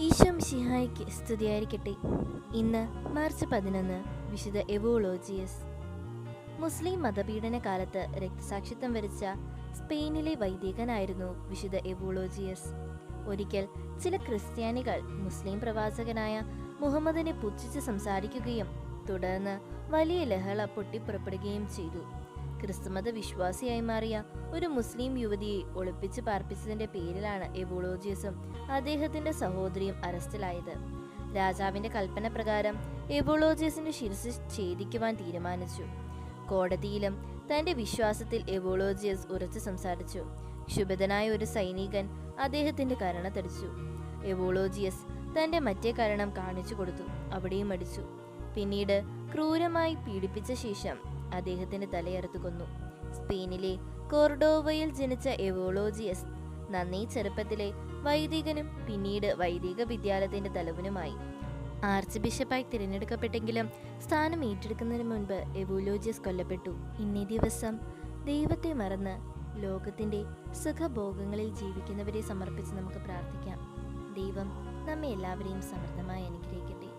ഈശോ ശിഹായിക്ക് സ്തുതിയായിരിക്കട്ടെ. ഇന്ന് മാർച്ച് പതിനൊന്ന് വിശുദ്ധ എവോളോജിയസ്. മുസ്ലിം മതപീഡന കാലത്ത് രക്തസാക്ഷിത്വം വരിച്ച സ്പെയിനിലെ വൈദികനായിരുന്നു വിശുദ്ധ എവോളോജിയസ്. ഒരിക്കൽ ചില ക്രിസ്ത്യാനികൾ മുസ്ലിം പ്രവാചകനായ മുഹമ്മദിനെ പുച്ഛിച്ച് സംസാരിക്കുകയും തുടർന്ന് വലിയ ലഹള പൊട്ടിപ്പുറപ്പെടുകയും ചെയ്തു. ക്രിസ്തുമത വിശ്വാസിയായി മാറിയ ഒരു മുസ്ലിം യുവതിയെ ഒളിപ്പിച്ച് പാർപ്പിച്ചതിന്റെ പേരിലാണ് എബോളോജിയസും അദ്ദേഹത്തിന്റെ സഹോദരിയും അറസ്റ്റിലായത്. രാജാവിന്റെ കൽപ്പന പ്രകാരം എബോളോജിയസിന്റെ ശിരസ് ഛേദിക്കുവാൻ തീരുമാനിച്ചു. കോടതിയിലും തന്റെ വിശ്വാസത്തിൽ എബോളോജിയസ് ഉറച്ചു സംസാരിച്ചു. ക്ഷുഭിതനായ ഒരു സൈനികൻ അദ്ദേഹത്തിന്റെ കരണ തടിച്ചു. എവോളോജിയസ് തന്റെ മറ്റേ കരണം കാണിച്ചു കൊടുത്തു അവിടെയും അടിച്ചു. പിന്നീട് ക്രൂരമായി പീഡിപ്പിച്ച ശേഷം അദ്ദേഹത്തിന്റെ തലയറുത്തു കൊന്നു. സ്പെയിനിലെ കോർഡോവയിൽ ജനിച്ച എവോളോജിയസ് നന്നേ ചെറുപ്പത്തിലെ വൈദികനും പിന്നീട് വൈദിക വിദ്യാലയത്തിന്റെ തലവനുമായി. ആർച്ച് ബിഷപ്പായി തിരഞ്ഞെടുക്കപ്പെട്ടെങ്കിലും സ്ഥാനം ഏറ്റെടുക്കുന്നതിന് മുൻപ് എവോലോജിയസ് കൊല്ലപ്പെട്ടു. ഇന്നേ ദിവസം ദൈവത്തെ മറന്ന് ലോകത്തിന്റെ സുഖഭോഗങ്ങളിൽ ജീവിക്കുന്നവരെ സമർപ്പിച്ച് നമുക്ക് പ്രാർത്ഥിക്കാം. ദൈവം നമ്മെ എല്ലാവരെയും സമൃദ്ധമായി അനുഗ്രഹിക്കട്ടെ.